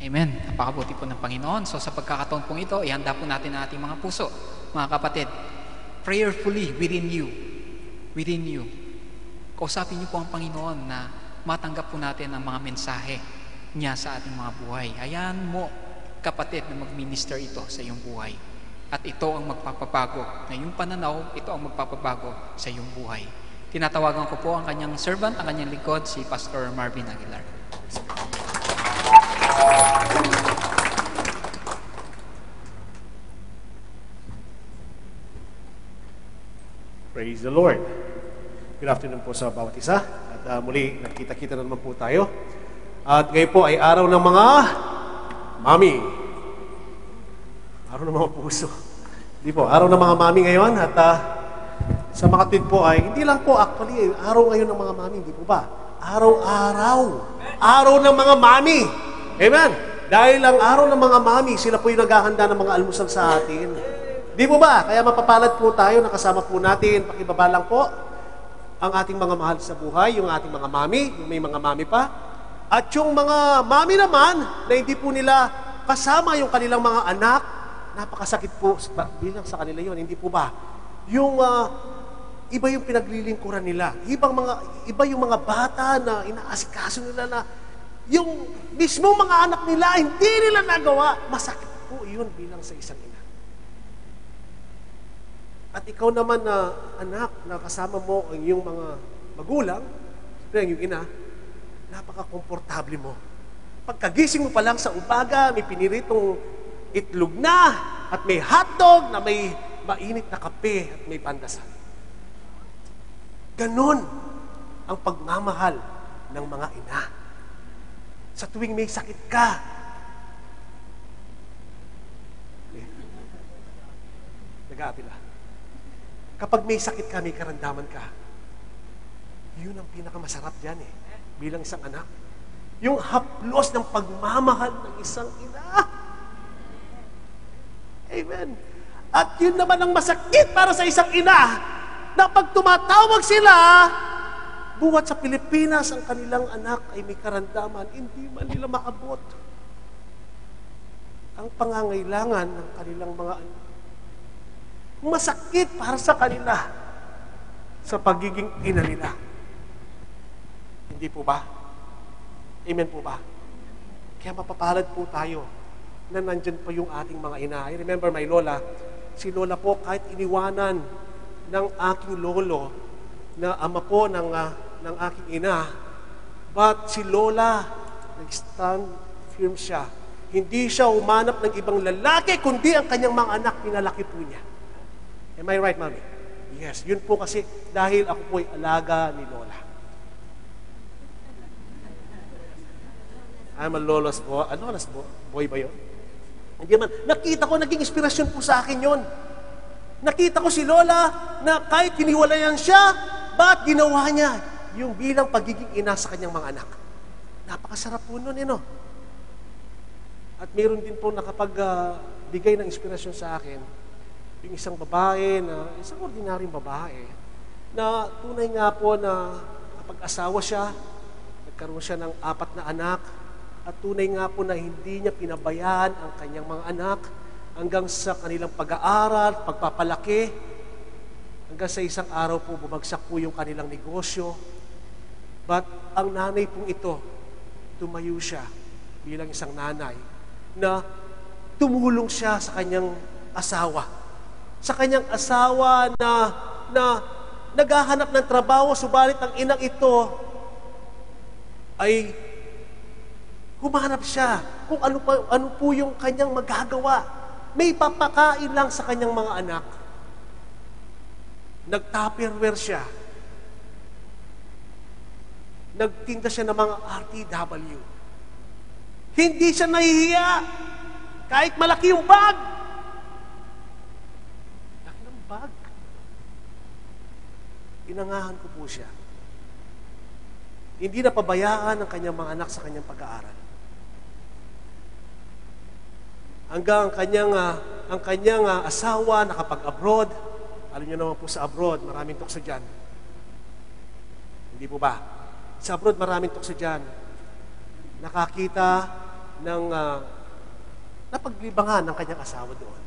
Amen. Napakabuti po ng Panginoon. So sa pagkakataon pong ito, ihanda po natin ang ating mga puso. Mga kapatid, prayerfully within you, within you, kausapin niyo po ang Panginoon na matanggap po natin ang mga mensahe niya sa ating mga buhay. Hayaan mo, kapatid, na mag-minister ito sa iyong buhay. At ito ang magpapabago. Na yung pananaw, ito ang magpapabago sa iyong buhay. Tinatawagan ko po ang kanyang servant, ang kanyang lingkod, si Pastor Marvin Aguilar. Praise the Lord. Good afternoon po sa bawat isa. At uh, muli, nakita-kita na naman po tayo. At ngayon po ay araw ng mga mami. Araw ng mga puso. Hindi po, araw ng mga mami ngayon. At uh, sa mga tweet po ay, hindi lang po actually, araw ngayon ng mga mami, hindi po ba? Araw-araw. Araw ng mga mami. Amen. Dahil ang araw ng mga mami, sila po yung naghahanda ng mga almusal sa atin. Di po ba? Kaya mapapalad po tayo, nakasama po natin, pakibaba lang po, ang ating mga mahal sa buhay, yung ating mga mami, yung may mga mami pa, at yung mga mami naman, na hindi po nila kasama yung kanilang mga anak, napakasakit po bilang sa kanila yon hindi po ba? Yung uh, iba yung pinaglilingkuran nila. Ibang mga, iba yung mga bata na inaasikaso nila na yung mismo mga anak nila, hindi nila nagawa. Masakit po yun bilang sa isang ina. At ikaw naman na anak na kasama mo ang iyong mga magulang, ang iyong ina, napaka-komportable mo. Pagkagising mo pa lang sa umaga, may piniritong itlog na, at may hotdog na may mainit na kape at may pandasal. Ganon ang pagmamahal ng mga ina. Sa tuwing may sakit ka, nag-aapila. Kapag may sakit ka, may karandaman ka, yun ang pinakamasarap dyan eh, bilang isang anak. Yung haplos ng pagmamahal ng isang ina. Amen. At yun naman ang masakit para sa isang ina na pag tumatawag sila, buhat sa Pilipinas ang kanilang anak ay may karandaman, hindi man nila maabot ang pangangailangan ng kanilang mga anak masakit para sa kanila sa pagiging ina nila. Hindi po ba? Amen po ba? Kaya mapapalad po tayo na nandyan pa yung ating mga ina. I remember my lola, si lola po kahit iniwanan ng aking lolo na ama po ng, uh, ng aking ina, but si lola nag-stand firm siya. Hindi siya umanap ng ibang lalaki, kundi ang kanyang mga anak, pinalaki po niya. Am I right, Mami? Yes, yun po kasi dahil ako po ay alaga ni Lola. I'm a Lola's boy. Ano, Lola's boy? Boy ba yun? Hindi man. Nakita ko, naging inspirasyon po sa akin yun. Nakita ko si Lola na kahit hiniwalayan siya, ba't ginawa niya yung bilang pagiging ina sa kanyang mga anak? Napakasarap po nun, eh, no? At mayroon din po nakapagbigay uh, ng inspirasyon sa akin yung isang babae na, isang ordinaryong babae, na tunay nga po na kapag asawa siya, nagkaroon siya ng apat na anak, at tunay nga po na hindi niya pinabayaan ang kanyang mga anak hanggang sa kanilang pag-aaral, pagpapalaki, hanggang sa isang araw po bumagsak po yung kanilang negosyo. But ang nanay pong ito, tumayo siya bilang isang nanay na tumulong siya sa kanyang asawa sa kanyang asawa na, na naghahanap ng trabaho, subalit ang inang ito ay humanap siya kung ano, pa, ano po yung kanyang magagawa. May papakain lang sa kanyang mga anak. Nagtupperware siya. Nagtinda siya ng mga RTW. Hindi siya nahihiya. Kahit malaki yung bag, Inangahan ko po siya. Hindi na pabayaan ang kanyang mga anak sa kanyang pag-aaral. Hanggang ang kanyang, uh, ang kanyang uh, asawa nakapag-abroad. Alam niyo naman po sa abroad, maraming tukso dyan. Hindi po ba? Sa abroad, maraming tukso dyan. Nakakita ng ah, napaglibangan ng kanyang asawa doon.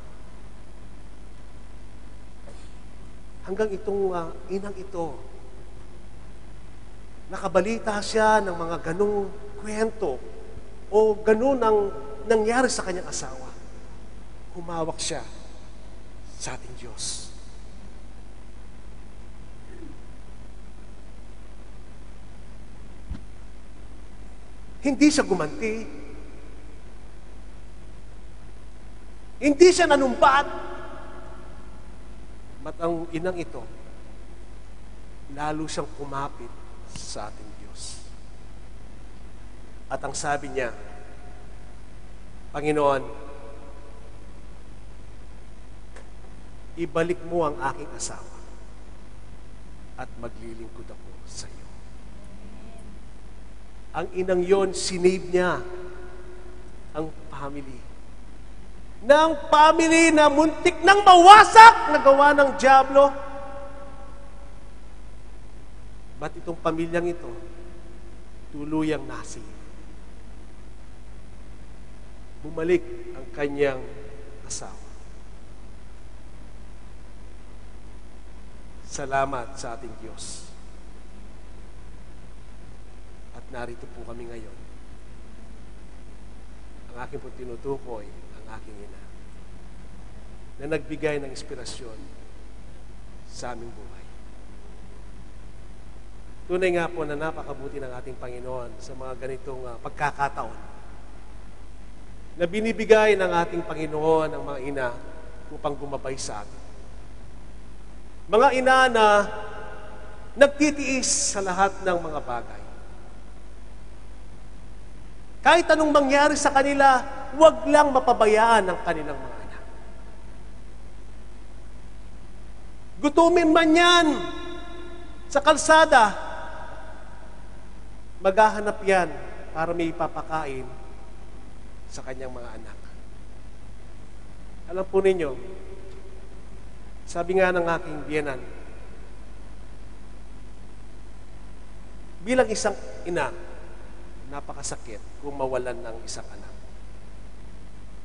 Hanggang itong ah, inang ito, nakabalita siya ng mga ganong kwento o ganon ang nangyari sa kanyang asawa. Humawak siya sa ating Diyos. Hindi siya gumanti. Hindi siya nanumpat. Mat ang inang ito, lalo siyang kumapit sa ating Diyos. At ang sabi niya, Panginoon, ibalik mo ang aking asawa at maglilingkod ako sa iyo. Ang inang yon, sinave niya ang family. Ng family na muntik nang mawasak na gawa ng Diablo. Ba't itong pamilyang ito tuluyang nasing? Bumalik ang kanyang asawa. Salamat sa ating Diyos. At narito po kami ngayon. Ang aking po tinutukoy, ang aking ina, na nagbigay ng inspirasyon sa aming buhay. Tunay nga po na napakabuti ng ating Panginoon sa mga ganitong uh, pagkakataon na binibigay ng ating Panginoon ang mga ina upang gumabay sa atin. Mga ina na nagtitiis sa lahat ng mga bagay. Kahit anong mangyari sa kanila, huwag lang mapabayaan ang kanilang mga anak. Gutumin man yan sa kalsada, maghahanap yan para may ipapakain sa kanyang mga anak. Alam po ninyo, sabi nga ng aking biyanan, bilang isang ina, napakasakit kung mawalan ng isang anak.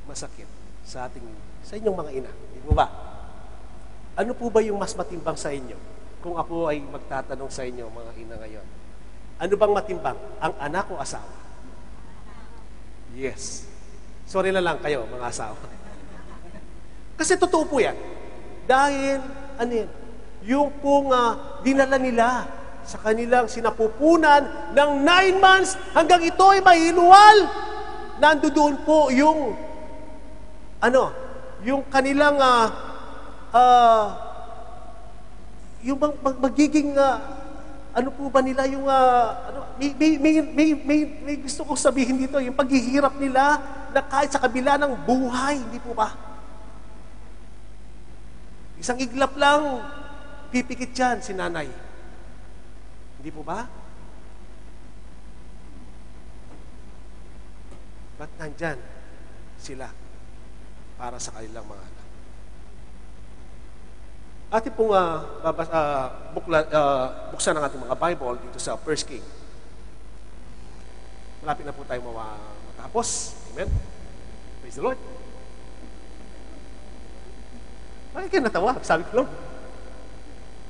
Masakit sa ating, sa inyong mga ina. Di ba? Ano po ba yung mas matimbang sa inyo? Kung ako ay magtatanong sa inyo, mga ina ngayon. Ano bang matimbang? Ang anak o asawa? Yes. Sorry na lang kayo, mga asawa. Kasi totoo po yan. Dahil, ano yan? Yung pong uh, dinala nila sa kanilang sinapupunan ng nine months hanggang ito ay mahinuwal. Nandoon po yung ano, yung kanilang uh, uh, yung mag, mag, magiging uh, ano po ba nila yung uh, ano, may, may, may, may, may, may gusto kong sabihin dito yung paghihirap nila na kahit sa kabila ng buhay, hindi po ba? Isang iglap lang, pipikit yan si nanay. Hindi po ba? Ba't nandyan sila para sa kanilang mga anak? Ating pong uh, babas, uh, bukla, uh, buksan ang ating mga Bible dito sa 1 King. Malapit na po tayo matapos. Amen? Praise the Lord. Bakit kayo natawa? Sabi ko lang.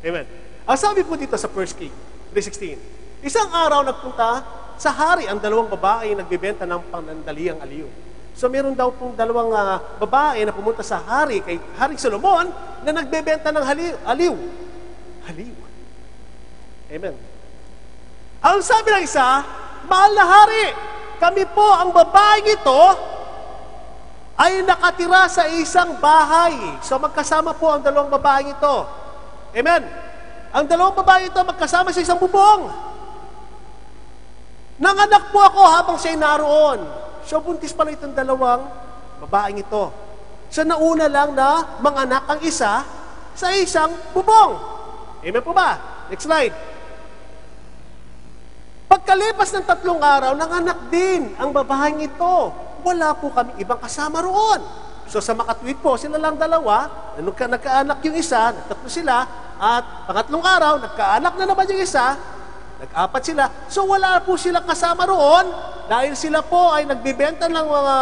Amen. Ang sabi po dito sa 1 King, 3.16. Isang araw nagpunta sa hari ang dalawang babae nagbebenta ng panandaliang aliw. So meron daw pong dalawang uh, babae na pumunta sa hari, kay Hari Solomon, na nagbebenta ng haliw, aliw. Haliw. Amen. Ang sabi ng isa, Mahal na hari, kami po ang babaeng ito ay nakatira sa isang bahay. So magkasama po ang dalawang babaeng ito. Amen. Ang dalawang babae ito magkasama sa isang bubong. Nanganak po ako habang siya'y naroon. So buntis pala itong dalawang babaeng ito. So nauna lang na manganak ang isa sa isang bubong. Amen po ba? Next slide. Pagkalipas ng tatlong araw, nanganak din ang babaeng ito. Wala po kami ibang kasama roon. So sa makatwid po, sila lang dalawa, nagka, nagkaanak yung isa, nagtatlo sila, at pangatlong araw, nagkaanak na naman yung isa, Nag-apat sila. So wala po silang kasama roon dahil sila po ay nagbibenta ng mga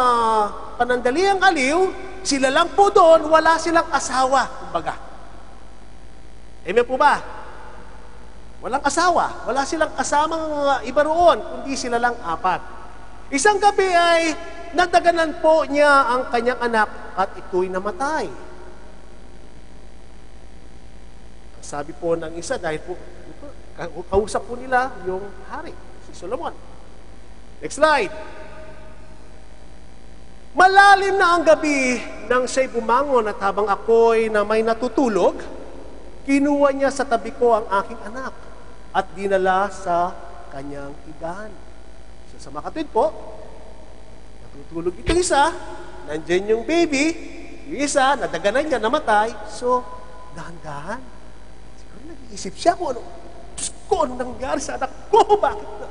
panandaliang aliw. Sila lang po doon, wala silang asawa. Kumbaga. Amen po ba? Walang asawa. Wala silang kasamang iba roon, kundi sila lang apat. Isang gabi ay nadaganan po niya ang kanyang anak at ito'y namatay. Ang Sabi po ng isa, dahil po, kausap po nila yung hari, si Solomon. Next slide. Malalim na ang gabi nang siya'y bumangon at habang ako'y na may natutulog, kinuha niya sa tabi ko ang aking anak at dinala sa kanyang higaan. So sa makatwid po, natutulog itong isa, nandyan yung baby, yung isa, nadaganan niya, namatay. So, dahan-dahan. Nag-iisip siya kung ano, Diyos ko, ano nangyari sa anak ko? Bakit na?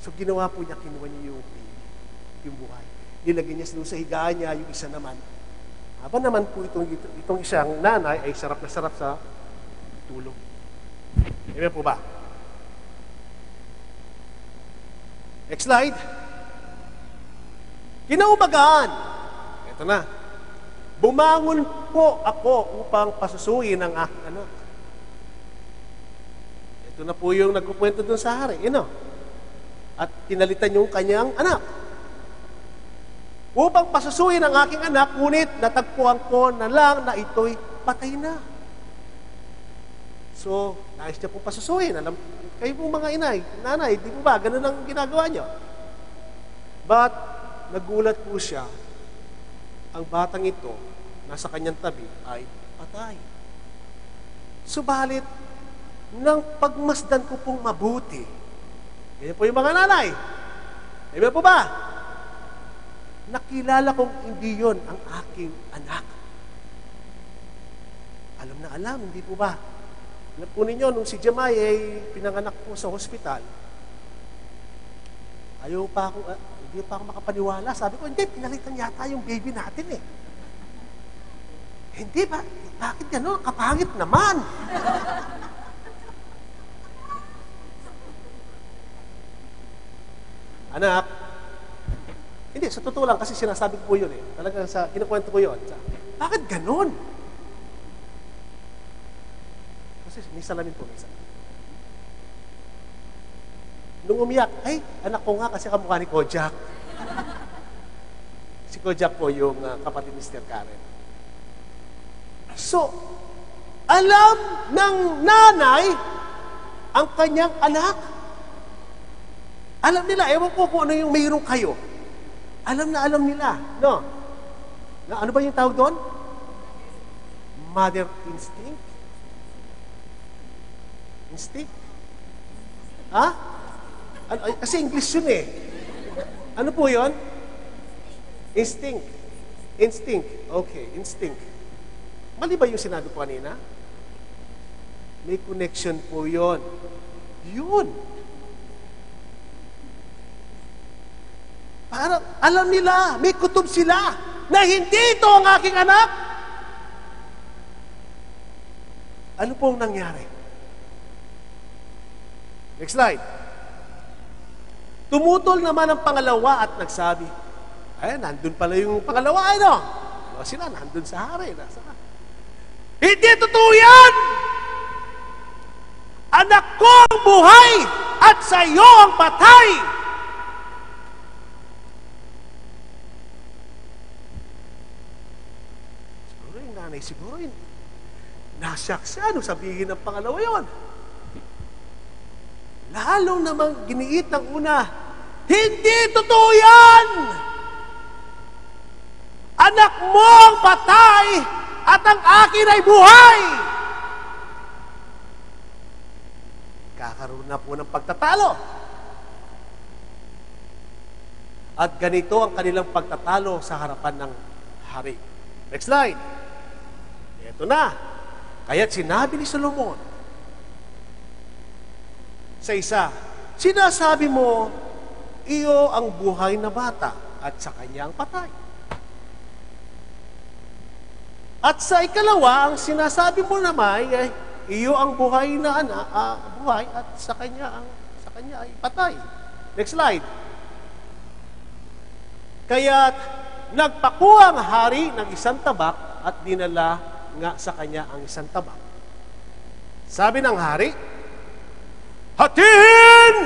So, ginawa po niya, kinuha niya yung yung buhay. Nilagay niya sa higaan niya, yung isa naman. Habang naman po itong, itong isang nanay ay sarap na sarap sa tulog. Amen po ba? Next slide. Kinaumagaan. Ito na. Bumangon po ako upang pasusuyin ang aking anak. Ito na po yung nagkukwento dun sa hari. Know? At pinalitan yung kanyang anak. Upang pasusuyin ang aking anak, ngunit natagpuan ko na lang na ito'y patay na. So, nais niya po pasusuyin. Alam, kayo po mga inay, nanay, di po ba, ganun ang ginagawa niyo. But, nagulat po siya, ang batang ito, nasa kanyang tabi, ay patay. Subalit, nang pagmasdan ko pong mabuti, ganyan po yung mga nanay. Amen po ba? Nakilala kong hindi yon ang aking anak. Alam na alam, hindi po ba? Alam po ninyo, nung si Jemay ay pinanganak po sa hospital, ayaw pa ako, ah, hindi pa ako makapaniwala. Sabi ko, hindi, pinalitan yata yung baby natin eh. Hindi ba? Bakit gano'n? Kapangit naman. Anak, hindi, sa totoo lang, kasi sinasabi ko po yun eh. Talagang sa, kinukwento ko yun. Sa, bakit ganon? Kasi may salamin po, may salamin. Nung umiyak, ay, anak ko nga kasi kamukha ni Kojak. si Kojak po yung uh, kapatid ni Mr. Karen. So, alam ng nanay ang kanyang anak. Alam nila, ewan ko kung ano yung mayroon kayo. Alam na alam nila, no? Na, ano ba yung tawag doon? Mother instinct? Instinct? Ha? Ano, kasi English yun eh. Ano po yun? Instinct. Instinct. Okay, instinct. Mali ba yung sinabi ko kanina? May connection po yun. Yun. Para alam nila, may kutob sila na hindi ito ang aking anak. Ano pong nangyari? Next slide. Tumutol naman ang pangalawa at nagsabi, ay, nandun pala yung pangalawa, ano? O sila, nandun sa hari. Nasa, hindi totoo yan! Anak ko ang buhay at sa iyo ang patay! Siguro yung nanay, siguro yun. Nasyak siya nung sabihin ng pangalawa yon. Lalong namang giniit ng una, hindi totoo yan! Anak mo ang patay at ang akin ay buhay! Kakaroon na po ng pagtatalo. At ganito ang kanilang pagtatalo sa harapan ng hari. Next slide. Ito na. Kaya't sinabi ni Solomon sa isa, sinasabi mo, iyo ang buhay na bata at sa kanyang patay. At sa ikalawa, ang sinasabi mo naman ay iyo ang buhay na anak, uh, buhay at sa kanya ang sa kanya ay patay. Next slide. Kaya nagpakuha ang hari ng isang tabak at dinala nga sa kanya ang isang tabak. Sabi ng hari, Hatiin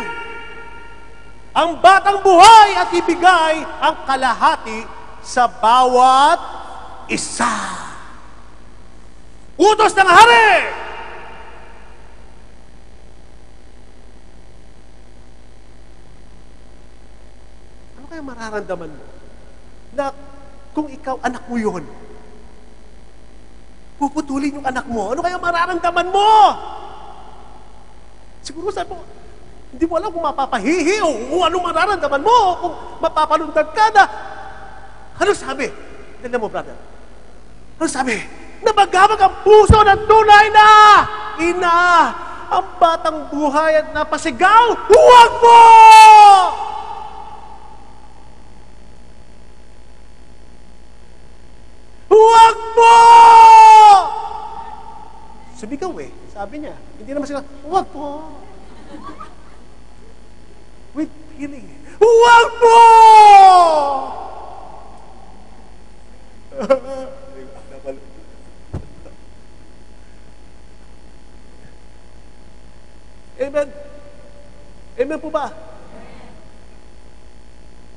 ang batang buhay at ibigay ang kalahati sa bawat isa. Utos ng hari! Ano kaya mararamdaman mo? Na kung ikaw anak mo yun, puputulin yung anak mo, ano kaya mararamdaman mo? Siguro sabi mo, hindi mo alam kung mapapahihi o kung ano mararamdaman mo o kung mapapalundag ka na. Ano sabi? Tignan mo, brother. Ano sabi? Nabagabag ang puso ng tunay na ina. Ang batang buhay at napasigaw, huwag mo! Huwag mo! Sumigaw eh. Sabi niya. Hindi naman sila, huwag po. With feeling. Huwag mo! Amen. Amen po ba?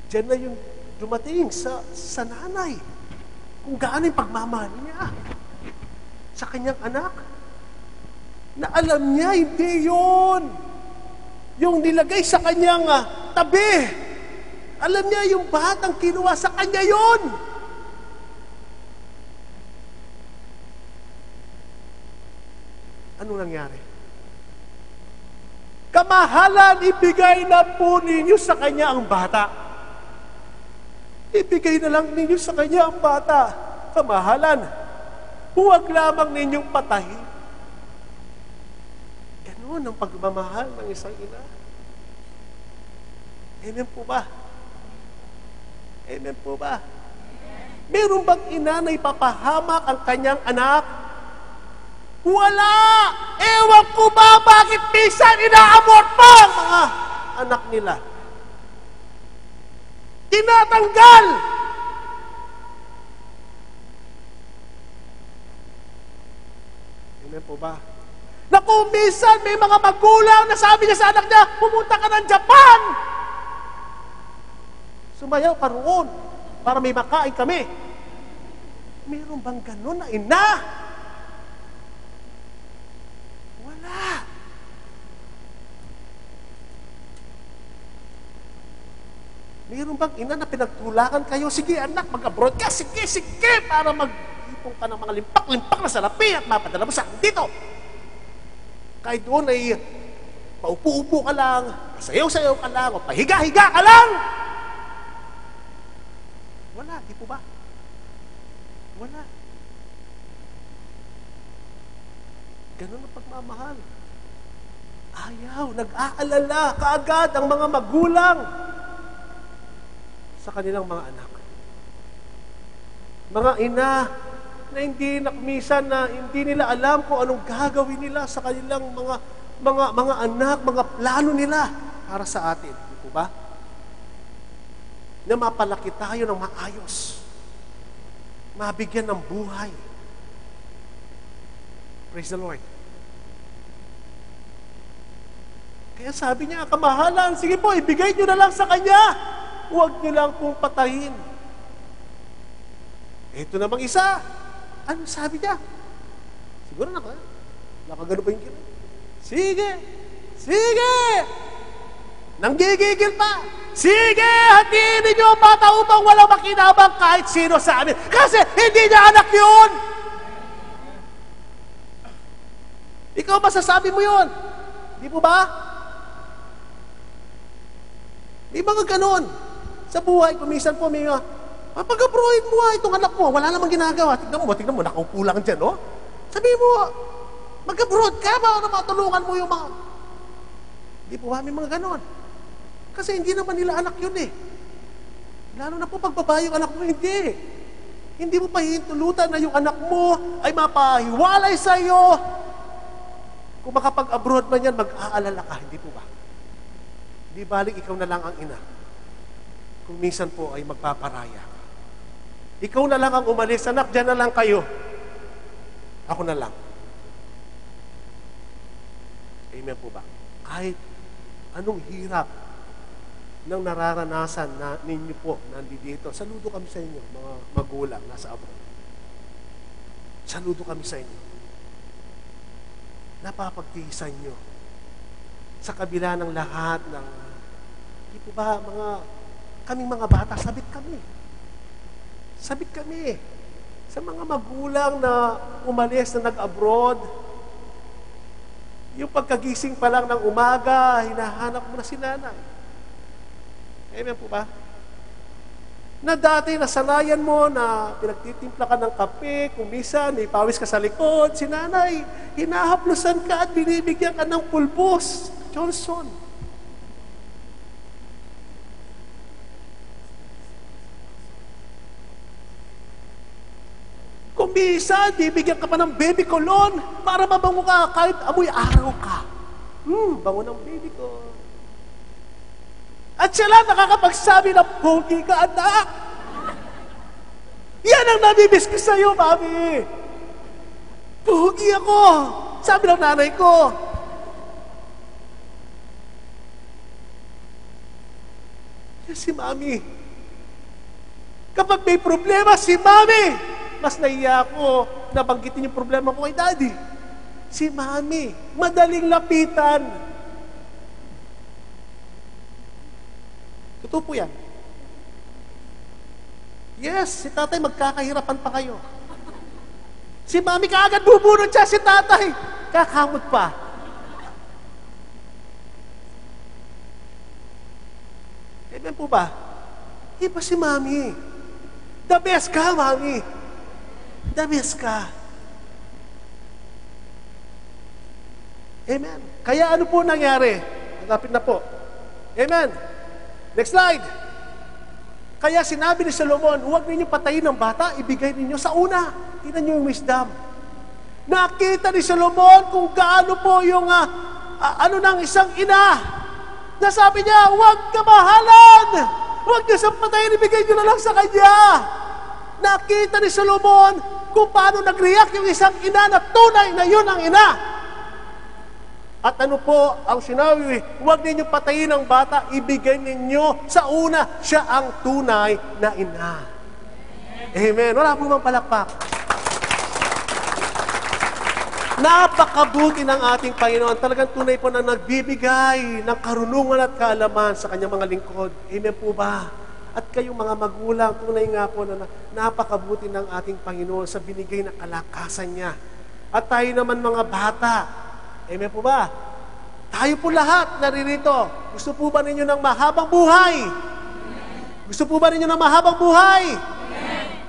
Diyan na yung dumating sa, sa nanay. Kung gaano yung pagmamahal niya sa kanyang anak. Na alam niya, hindi yun. Yung nilagay sa kanyang ah, tabi. Alam niya yung batang kinuha sa kanya yun. Ano nangyari? Kamahalan ibigay na po ninyo sa kanya ang bata. Ibigay na lang ninyo sa kanya ang bata. Kamahalan. Huwag lamang ninyong patahin. Ganon ang pagmamahal ng isang ina. Amen po ba? Amen po ba? Meron bang ina na ipapahamak ang kanyang anak? Wala! Ewan ko ba bakit minsan inaamot pa ang mga anak nila? Tinatanggal! Amen po ba? Na kung minsan may mga magulang na sabi niya sa anak niya, pumunta ka ng Japan! Sumayaw ka roon para may makain kami. Meron bang ganun na ina? Wala. Meron bang ina na pinagtulakan kayo? Sige anak, mag-abroad ka. Sige, sige, para mag-ipong ka ng mga limpak-limpak na salapi at mapadala mo sa dito. Kahit doon ay paupo-upo ka lang, sayaw-sayaw ka lang, o pahiga-higa ka lang. Wala, di po ba? Wala. Ganun ang pagmamahal. Ayaw, nag-aalala kaagad ang mga magulang sa kanilang mga anak. Mga ina na hindi nakmisan na hindi nila alam kung anong gagawin nila sa kanilang mga mga mga anak, mga plano nila para sa atin. Di ba? Na mapalaki tayo ng maayos. Mabigyan ng buhay. Praise the Lord. Kaya sabi niya, kamahalan, sige po, ibigay niyo na lang sa Kanya. Huwag niyo lang pong patayin. Ito namang isa. Ano sabi niya? Siguro naka, nakagano pa yung kina. Sige! Sige! Nanggigigil pa. Sige, hatiin ninyo ang bata upang walang makinabang kahit sino sa amin. Kasi hindi niya anak yun. Ikaw masasabi mo yun. Di po ba? May mga ganon. Sa buhay, kumisan po, may mga, papag-abroad mo ah, itong anak mo, wala namang ginagawa. Tignan mo, tignan mo, nakaupo lang dyan, no? Sabi mo, mag-abroad ka ba na matulungan mo yung mga... Di po may mga ganon. Kasi hindi naman nila anak yun eh. Lalo na po pagbabae yung anak mo, hindi. Hindi mo pahihintulutan na yung anak mo ay mapahiwalay sa iyo Kung makapag-abroad man yan, mag-aalala ka, hindi po ba? Di balik ikaw na lang ang ina. Kung minsan po ay magpaparaya ka. Ikaw na lang ang umalis, anak, dyan na lang kayo. Ako na lang. Amen po ba? Kahit anong hirap ng nararanasan na ninyo po nandito. Saludo kami sa inyo, mga magulang nasa abroad. Saludo kami sa inyo. Napapagtiisan nyo. Sa kabila ng lahat ng, di po ba, mga, kaming mga bata, sabit kami. Sabit kami. Sa mga magulang na umalis na nag-abroad, yung pagkagising pa lang ng umaga, hinahanap mo na si nanay. Amen po ba? Na dati nasanayan mo na pinagtitimpla ka ng kape, kung minsan may pawis ka sa likod, si nanay, hinahaplusan ka at binibigyan ka ng pulbos. Johnson. Kung minsan, bibigyan ka pa ng baby cologne para mabango ka kahit amoy araw ka. Hmm, bango ng baby ko. At sila nakakapagsabi na pogi ka, anak. Yan ang namimiss ko sa'yo, mami. Pogi ako. Sabi ng nanay ko. Yan si mami. Kapag may problema, si mami. Mas naiya ako na banggitin yung problema ko kay daddy. Si mami. Madaling lapitan. Totoo po yan. Yes, si tatay magkakahirapan pa kayo. Si mami kaagad bubunod siya, si tatay. Kakamot pa. Amen po ba? Iba si mami. The best ka, mami. Best ka. Amen. Kaya ano po nangyari? Hanapin na po. Amen. Next slide. Kaya sinabi ni Solomon, huwag ninyo patayin ng bata, ibigay ninyo sa una. Tingnan niyo yung wisdom. Nakita ni Solomon kung gaano po yung uh, uh, ano ng isang ina. Nasabi niya, huwag ka mahalan. Huwag niyo sa patayin, ibigay niyo na lang sa kanya. Nakita ni Solomon kung paano nag-react yung isang ina na tunay na yun ang ina. At ano po ang sinabi? Huwag ninyo patayin ang bata, ibigay ninyo sa una, siya ang tunay na ina. Amen. Wala po bang palakpak? Napakabuti ng ating Panginoon. Talagang tunay po na nagbibigay ng karunungan at kaalaman sa kanyang mga lingkod. Amen po ba? At kayong mga magulang, tunay nga po na napakabuti ng ating Panginoon sa binigay na kalakasan niya. At tayo naman mga bata, Amen po ba? Tayo po lahat naririto. Gusto po ba ninyo ng mahabang buhay? Gusto po ba ninyo ng mahabang buhay?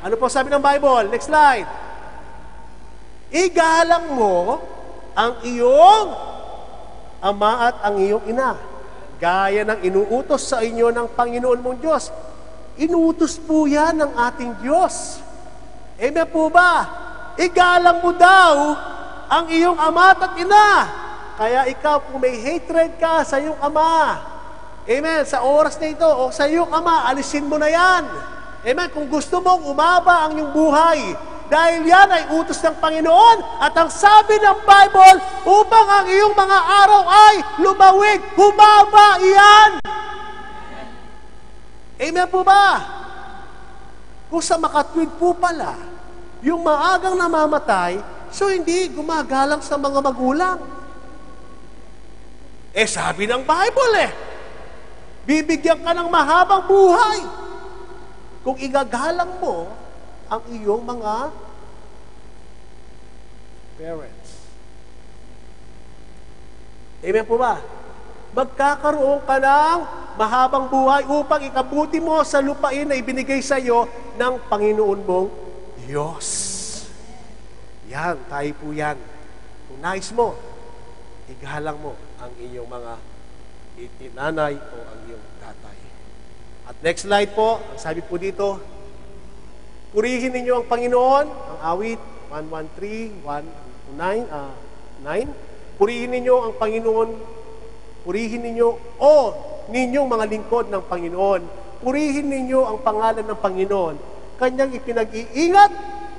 Ano po sabi ng Bible? Next slide. Igalang mo ang iyong ama at ang iyong ina. Gaya ng inuutos sa inyo ng Panginoon mong Diyos. Inuutos po yan ng ating Diyos. Amen po ba? Igalang mo daw ang iyong ama at ina. Kaya ikaw, kung may hatred ka sa iyong ama, Amen, sa oras na ito, o sa iyong ama, alisin mo na yan. Amen, kung gusto mong umaba ang iyong buhay, dahil yan ay utos ng Panginoon at ang sabi ng Bible, upang ang iyong mga araw ay lumawig, humaba iyan. Amen po ba? Kung sa makatwid po pala, yung maagang namamatay, So hindi gumagalang sa mga magulang. Eh sabi ng Bible eh, bibigyan ka ng mahabang buhay kung igagalang mo ang iyong mga parents. Amen po ba? Magkakaroon ka ng mahabang buhay upang ikabuti mo sa lupain na ibinigay sa iyo ng Panginoon mong Diyos. Yan, tayo po yan. Kung nais mo, igalang mo ang iyong mga itinanay o ang iyong tatay. At next slide po, ang sabi po dito, purihin ninyo ang Panginoon, ang awit 113, 1, 9, uh, 9. Purihin ninyo ang Panginoon. Purihin ninyo, o ninyong mga lingkod ng Panginoon. Purihin ninyo ang pangalan ng Panginoon. Kanyang ipinag-iingat,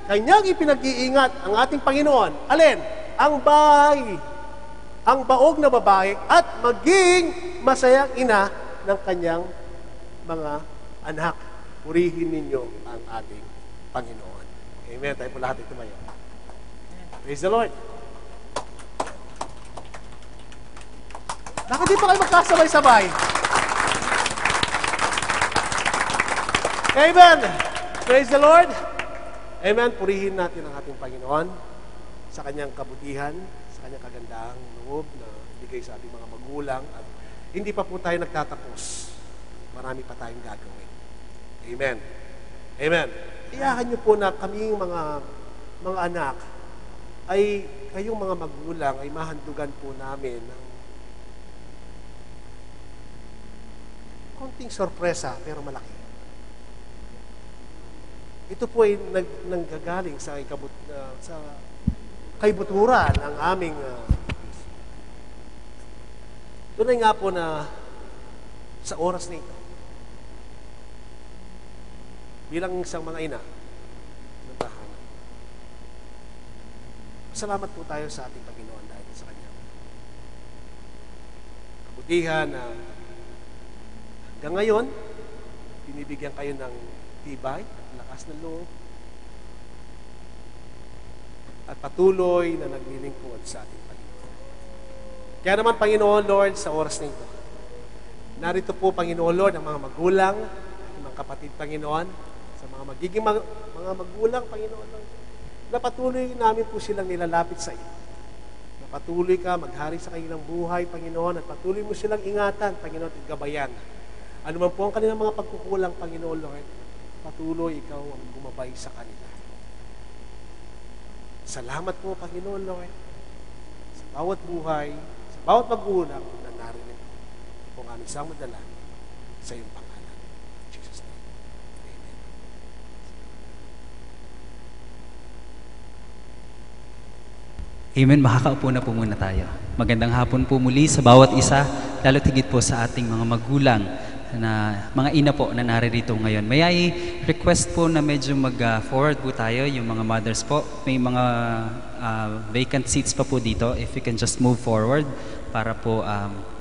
kanyang ipinag-iingat ang ating Panginoon. Alin? Ang bahay, ang baog na babae at maging masayang ina ng kanyang mga anak. Purihin ninyo ang ating Panginoon. Amen. Tayo po lahat ay tumayo. Praise the Lord. Bakit di pa kayo magkasabay-sabay? Amen. Praise the Lord. Amen. Purihin natin ang ating Panginoon sa kanyang kabutihan, sa kanyang kagandahang loob na bigay sa ating mga magulang at hindi pa po tayo nagtatapos. Marami pa tayong gagawin. Amen. Amen. Iyakan niyo po na kaming mga mga anak ay kayong mga magulang ay mahandugan po namin ng konting sorpresa pero malaki. Ito po ay nag, nanggagaling sa ikabut, uh, sa kaibuturan ng aming uh, nga po na sa oras na ito bilang isang mga ina ng tahanan. Salamat po tayo sa ating Panginoon dahil sa Kanya. Kabutihan na hanggang ngayon, binibigyan kayo ng tibay lakas ng loob at patuloy na naglilingkod sa ating Panginoon. Kaya naman, Panginoon Lord, sa oras na ito, narito po, Panginoon Lord, ang mga magulang, ang mga kapatid, Panginoon, sa mga magiging mag- mga magulang, Panginoon Lord, na patuloy namin po silang nilalapit sa iyo. Na patuloy ka maghari sa kanilang buhay, Panginoon, at patuloy mo silang ingatan, Panginoon, at gabayan. Ano man po ang kanilang mga pagkukulang, Panginoon Lord, patuloy ikaw ang gumabay sa kanila. Salamat po, Panginoon Lord, sa bawat buhay, sa bawat magulang na narinig po ang aming isang madala sa iyong pangalan. Jesus' name. Amen. Amen. Makakaupo na po muna tayo. Magandang hapon po muli sa bawat isa, lalo tigit po sa ating mga magulang na mga ina po na naririto ngayon. May I request po na medyo mag-forward po tayo, yung mga mothers po. May mga ah, vacant seats pa po dito. If you can just move forward para po um,